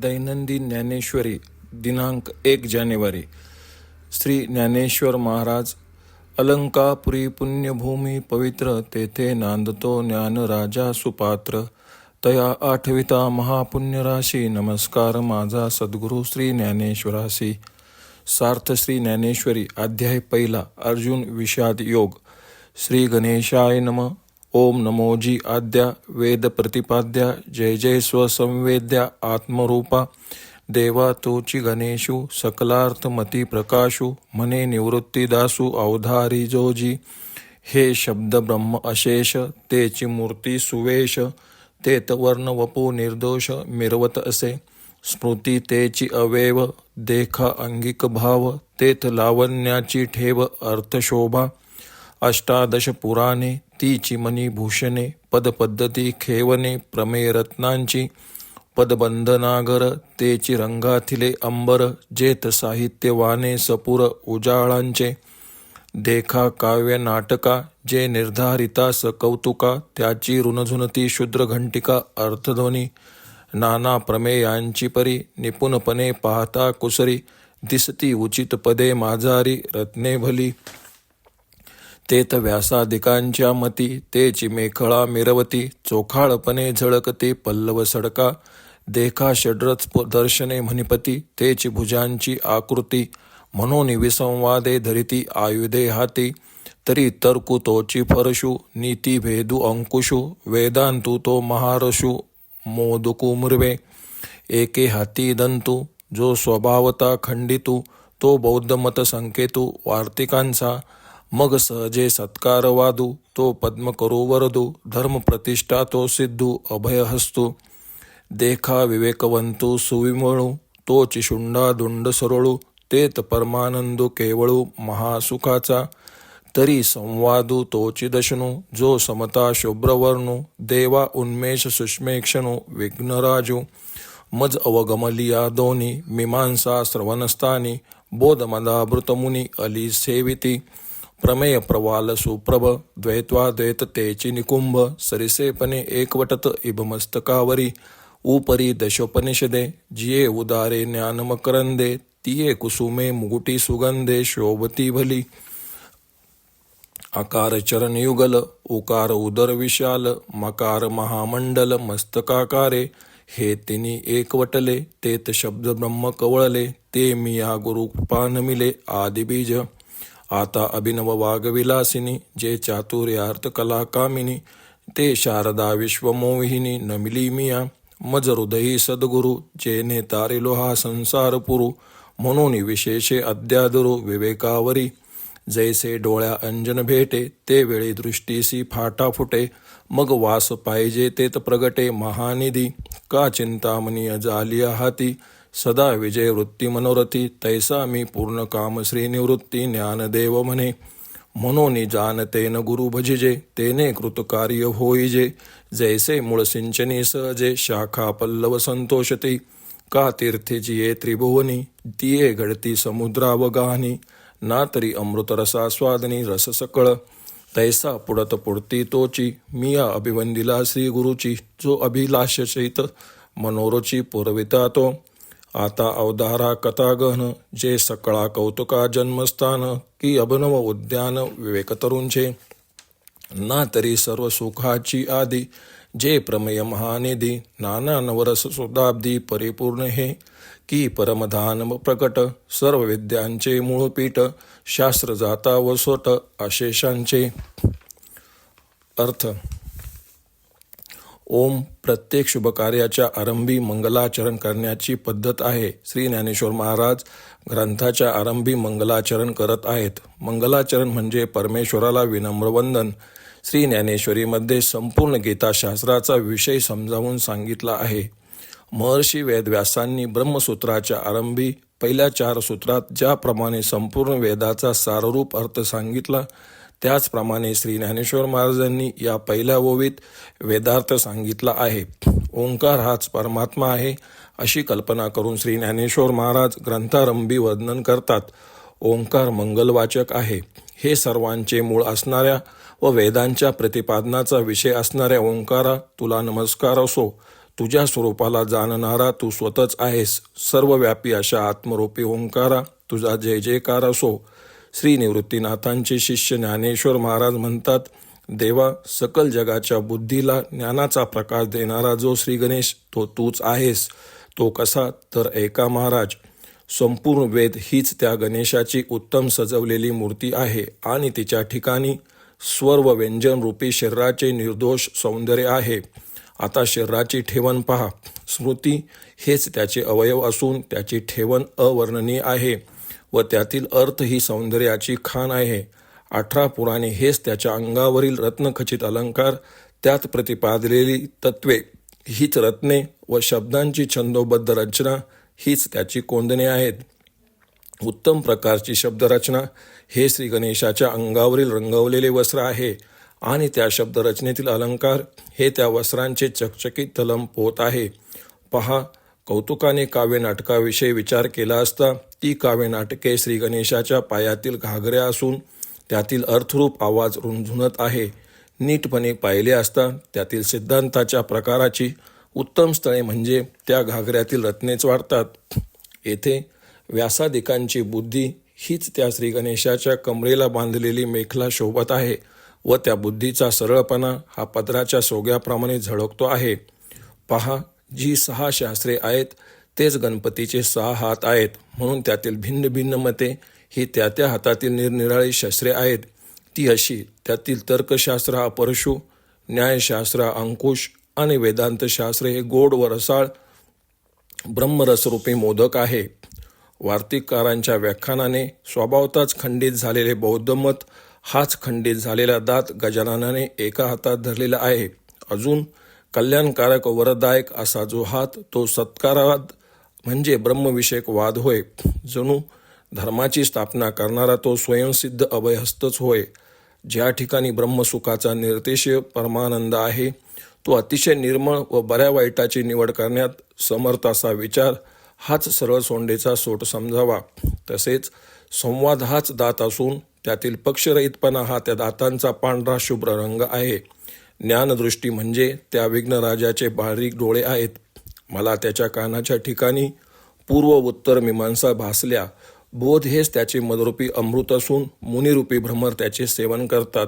दैनंदिन ज्ञानेश्वरी दिनांक एक जानेवारी. श्री ज्ञानेश्वर महाराज अलंकापुरी पुण्यभूमी पवित्र तेथे नांदतो ज्ञानराजा सुपात्र. तया आठविता महापुण्यराशी नमस्कार माझा सद्गुरू श्री ज्ञानेश्वरासी सार्थ श्री ज्ञानेश्वरी अध्याय पहिला अर्जुन विषाद योग. श्री गणेशाय नम. ओम नमोजी आद्या वेद प्रतिपाद्या जय जय स्वसंवेद्या आत्मरूपा। देवा तोची गणेशू सकलार्थ मती प्रकाशू मने निवृत्तीदासू अवधारी जोजी। हे शब्द ब्रह्म अशेष तेची मूर्ती सुवेश तेत वर्ण वपू निर्दोष मिरवत असे। स्मृती तेची अवेव देखा अंगिक भाव तेथ लावण्याची ठेव अर्थशोभा। अष्टादश पुराणे ती चिमणी भूषणे पदपद्धती खेवणे प्रमेय रत्नांची पदबंधनागर तेची रंगाथिले अंबर जेत साहित्य वाने सपुर उजाळांचे देखा काव्य नाटका जे निर्धारिता स कौतुका त्याची ऋणझुनती शुद्र घंटिका अर्थध्वनी नाना प्रमेयांची परी निपुणपणे पाहता कुसरी दिसती उचित पदे माझारी रत्ने भली तेत व्यासादिकांच्या मती तेची मेखळा मिरवती चोखाळपणे झळकते पल्लव सडका. देखा षड्रथ दर्शने म्हणिपती तेची भुजांची आकृती. म्हणून विसंवादे धरिती आयुधे हाती. तरी तर्कु तोची फरशू नीती भेदू अंकुशू. वेदांतू तो महारशु मोदकू मुर्वे एके हाती दंतू जो स्वभावता खंडितू. तो बौद्ध मत संकेतू वार्तिकांचा. मग सहजे सत्कार वादू तो पद्म करो वरदू धर्म प्रतिष्ठा तो सिद्धू अभय हस्तू देखा विवेकवंतू सुविमळू तो चिशुंडा दुंड सरळू तेत परमानंदू केवळू महासुखाचा. तरी संवादू तोची दशनू जो समता शुभ्रवर्णू देवा उन्मेष सुष्मेक्षणू विघ्नराजू. मज अवगमलिया दोनी मीमांसा श्रवणस्थानी बोधमदाभृतमुनी अली सेविती. प्रमेय प्रवाल सुप्रभ द्वैत्वाद्वैत तेची निकुंभ सरिसेपणे एकवटत इभमस्तकावरी उपरी दशोपनिषदे जिये उदारे ज्ञानमकरंदे तिये कुसुमे मुगुटी सुगंधे शोभती भली। आकार चरणयुगल उकार उदर विशाल मकार महामंडल मस्तकाकारे हे तिनी एकवटले तेत शब्द ब्रह्म कवळले ते मिया गुरुपान मिले आदिबीज आता अभिनव वाघविलासिनी जे चातुर्यार्थ कलाकामिनी ते शारदा विश्वमोहिनी नमिली मिया मज हृदयी सद्गुरु जेने तारिलो हा संसार पुरु म्हणून विशेषे अद्यादुरु विवेकावरी जैसे डोळ्या अंजन भेटे ते वेळी दृष्टीसी फाटा फुटे मग वास पाहिजे तेत प्रगटे महानिधी का चिंतामणी जालिया हाती सदा विजय वृत्ती मनोरथी तैसा मी पूर्ण काम श्रीनिवृत्ती ज्ञानदेव म्हणे. म्हणून जानते न गुरु भजिजे तेने कृतकार्य होईजे जैसे मूळ सिंचनी सहजे शाखा पल्लव संतोषती. का तीर्थेची ये त्रिभुवनी तिये घडती समुद्रावगाहनी. ना तरी अमृतरसास्वादनी रस सकळ. तैसा पुडत पुडती तोची मिया अभिवंदिला श्री गुरुची जो अभिलाषचित मनोरची पुरविता तो. आता अवधारा कथागहन जे सकळा कौतुका जन्मस्थान की अभिनव उद्यान विवेकतरुंचे. ना तरी सर्व सुखाची आदी जे प्रमेय महानिधी नाना नवरस सुदाब्दी परिपूर्ण हे. की परमधान प्रकट सर्व विद्यांचे मूळपीठ शास्त्र जाता व सोट अशेषांचे. अर्थ ओम प्रत्येक शुभकार्याच्या आरंभी मंगलाचरण करण्याची पद्धत आहे. श्री ज्ञानेश्वर महाराज ग्रंथाच्या आरंभी मंगलाचरण करत आहेत. मंगलाचरण म्हणजे परमेश्वराला विनम्र वंदन. श्री ज्ञानेश्वरीमध्ये संपूर्ण गीताशास्त्राचा विषय समजावून सांगितला आहे. महर्षी वेदव्यासांनी ब्रह्मसूत्राच्या आरंभी पहिल्या चार सूत्रात ज्याप्रमाणे संपूर्ण वेदाचा साररूप अर्थ सांगितला त्याचप्रमाणे श्री ज्ञानेश्वर महाराजांनी या पहिल्या ओवीत वेदार्थ सांगितला आहे. ओंकार हाच परमात्मा आहे अशी कल्पना करून श्री ज्ञानेश्वर महाराज ग्रंथारंभी वर्णन करतात. ओंकार मंगलवाचक आहे. हे सर्वांचे मूळ असणाऱ्या व वेदांच्या प्रतिपादनाचा विषय असणाऱ्या ओंकारा तुला नमस्कार असो. तुझ्या स्वरूपाला जाणणारा तू स्वतःच आहेस. सर्वव्यापी अशा आत्मरूपी ओंकारा तुझा जय जयकार असो. श्री निवृत्तीनाथांचे शिष्य ज्ञानेश्वर महाराज म्हणतात देवा सकल जगाच्या बुद्धीला ज्ञानाचा प्रकाश देणारा जो श्री गणेश तो तूच आहेस. तो कसा? तर एका महाराज. संपूर्ण वेद हीच त्या गणेशाची उत्तम सजवलेली मूर्ती आहे आणि तिच्या ठिकाणी स्वर व्यंजनरूपी व्यंजन रूपी शरीराचे निर्दोष सौंदर्य आहे. आता शरीराची ठेवण पहा. स्मृती हेच त्याचे अवयव असून त्याची ठेवण अवर्णनीय आहे. व त्यातील अर्थ ही सौंदर्याची खाण आहे. अठरा पुराणे हेच त्याच्या अंगावरील रत्नखचित अलंकार त्यात प्रतिपादलेली तत्वे हीच रत्ने व शब्दांची छंदोबद्ध रचना हीच त्याची कोंदणे आहेत. उत्तम प्रकारची शब्दरचना हे श्री गणेशाच्या अंगावरील रंगवलेले वस्त्र आहे आणि त्या शब्दरचनेतील अलंकार हे त्या वस्त्रांचे चकचकीत तलम पोत आहे. पहा कौतुकाने काव्य नाटकाविषयी विचार केला असता ती काव्य नाटके श्री गणेशाच्या पायातील घागऱ्या असून त्यातील अर्थरूप आवाज रुंझुणत आहे. नीटपणे पाहिले असता त्यातील सिद्धांताच्या प्रकाराची उत्तम स्थळे म्हणजे त्या घागऱ्यातील रत्नेच वाढतात. येथे व्यासादिकांची बुद्धी हीच त्या श्री गणेशाच्या कमरेला बांधलेली मेखला शोभत आहे व त्या बुद्धीचा सरळपणा हा पदराच्या सोग्याप्रमाणे झळकतो आहे. पहा जी सहा शास्त्रे आहेत तेच गणपतीचे सहा हात आहेत. म्हणून त्यातील भिन्न भिन्न मते ही त्या त्या हातातील निरनिराळी शास्त्रे आहेत. ती अशी त्यातील तर्कशास्त्र हा परशु न्यायशास्त्र हा अंकुश आणि वेदांतशास्त्र हे गोड व रसाळ ब्रह्मरसरूपी मोदक आहे. वार्तिककारांच्या व्याख्यानाने स्वभावताच खंडित झालेले बौद्ध मत हाच खंडित झालेला दात गजाननाने एका हातात धरलेला आहे. अजून कल्याणकारक वरदायक असा जो हात तो सत्कारवाद म्हणजे ब्रह्मविषयक वाद होय. जणू धर्माची स्थापना करणारा तो स्वयंसिद्ध अभयहस्तच होय. ज्या ठिकाणी ब्रह्मसुखाचा निर्देश परमानंद आहे तो अतिशय निर्मळ व बऱ्या वाईटाची निवड करण्यात समर्थ असा विचार हाच सरळ सोंडेचा सोट समजावा. तसेच संवाद हाच दात असून त्यातील पक्षरहितपणा हा त्या दातांचा पांढरा शुभ्र रंग आहे. ज्ञानदृष्टी म्हणजे त्या विघ्नराजाचे बारीक डोळे आहेत. मला त्याच्या कानाच्या ठिकाणी पूर्व उत्तर मीमांसा भासल्या. बोध हेच त्याचे मदरूपी अमृत असून मुनिरूपी भ्रमर त्याचे सेवन करतात.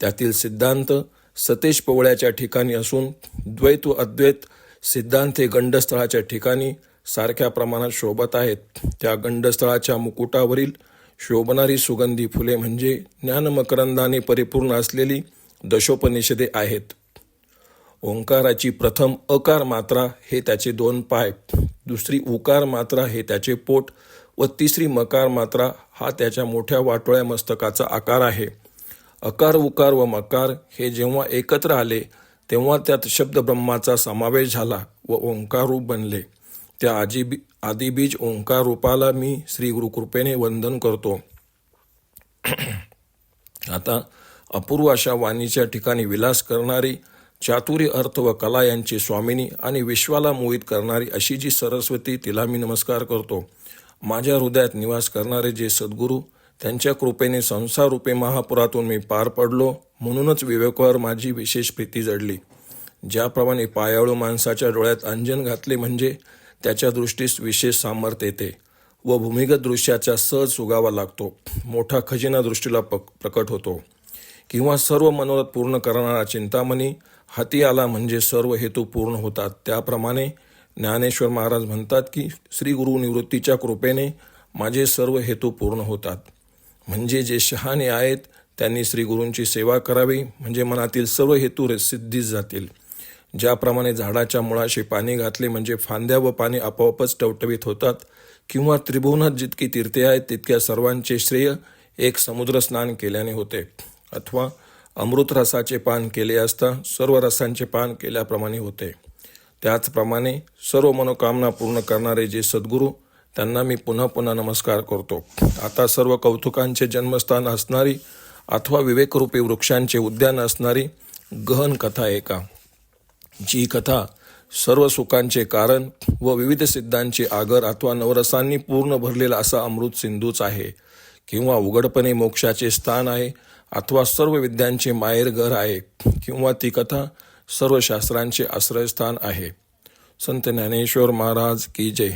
त्यातील सिद्धांत सतेश पवळ्याच्या ठिकाणी असून द्वैत व अद्वैत सिद्धांत हे गंडस्थळाच्या ठिकाणी सारख्या प्रमाणात शोभत आहेत. त्या गंडस्थळाच्या मुकुटावरील शोभणारी सुगंधी फुले म्हणजे ज्ञानमकरंदाने परिपूर्ण असलेली दशोपनिषदे आहेत. ओंकाराची प्रथम अकार मात्रा हे त्याचे दोन पाय दुसरी उकार मात्रा हे त्याचे पोट व तिसरी मकार मात्रा हा त्याच्या मोठ्या वाटोळ्या मस्तकाचा आकार आहे. अकार उकार व मकार हे जेव्हा एकत्र आले तेव्हा त्यात शब्द ब्रह्माचा समावेश झाला व ओंकार रूप बनले. त्या आजीबी आदिबीज ओंकार रूपाला मी श्री गुरुकृपेने वंदन करतो. आता अपूर्व अशा वाणीच्या ठिकाणी विलास करणारी चातुरी अर्थ व कला यांची स्वामिनी आणि विश्वाला मोहित करणारी अशी जी सरस्वती तिला मी नमस्कार करतो. माझ्या हृदयात निवास करणारे जे सद्गुरू त्यांच्या कृपेने संसाररूपे महापुरातून मी पार पडलो म्हणूनच विवेकावर माझी विशेष प्रीती जडली. ज्याप्रमाणे पायाळू माणसाच्या डोळ्यात अंजन घातले म्हणजे त्याच्या दृष्टीस विशेष सामर्थ्य येते व भूमिगत दृश्याचा सहज सुगावा लागतो. मोठा खजिना दृष्टीला पक प्रकट होतो. किंवा सर्व मनोरथ पूर्ण करणारा चिंतामणी हाती आला म्हणजे सर्व हेतू पूर्ण होतात. त्याप्रमाणे ज्ञानेश्वर महाराज म्हणतात की श्री गुरु निवृत्तीच्या कृपेने माझे सर्व हेतू पूर्ण होतात. म्हणजे जे शहाणे आहेत त्यांनी श्री गुरूंची सेवा करावी. म्हणजे मनातील सर्व हेतू सिद्धीस जातील. ज्याप्रमाणे झाडाच्या मुळाशी पाणी घातले म्हणजे फांद्या व पाणी आपोआपच टवटवीत होतात. किंवा त्रिभुवनात जितकी तीर्थे आहेत तितक्या सर्वांचे श्रेय एक समुद्र स्नान केल्याने होते. अथवा अमृतरसाचे पान केले असता सर्व रसांचे पान केल्याप्रमाणे होते. त्याचप्रमाणे सर्व मनोकामना पूर्ण करणारे जे सद्गुरू त्यांना मी पुन्हा पुन्हा नमस्कार करतो. आता सर्व कौतुकांचे जन्मस्थान असणारी अथवा विवेकरूपी वृक्षांचे उद्यान असणारी गहन कथा एका जी कथा सर्व सुखांचे कारण व विविध सिद्धांचे आगर अथवा नवरसांनी पूर्ण भरलेला असा अमृत सिंधूच आहे. किंवा उघडपणे मोक्षाचे स्थान आहे अथवा सर्व विद्यांचे माहेर घर आहे किंवा ती कथा सर्व शास्त्रांचे आश्रयस्थान आहे. संत ज्ञानेश्वर महाराज की जय.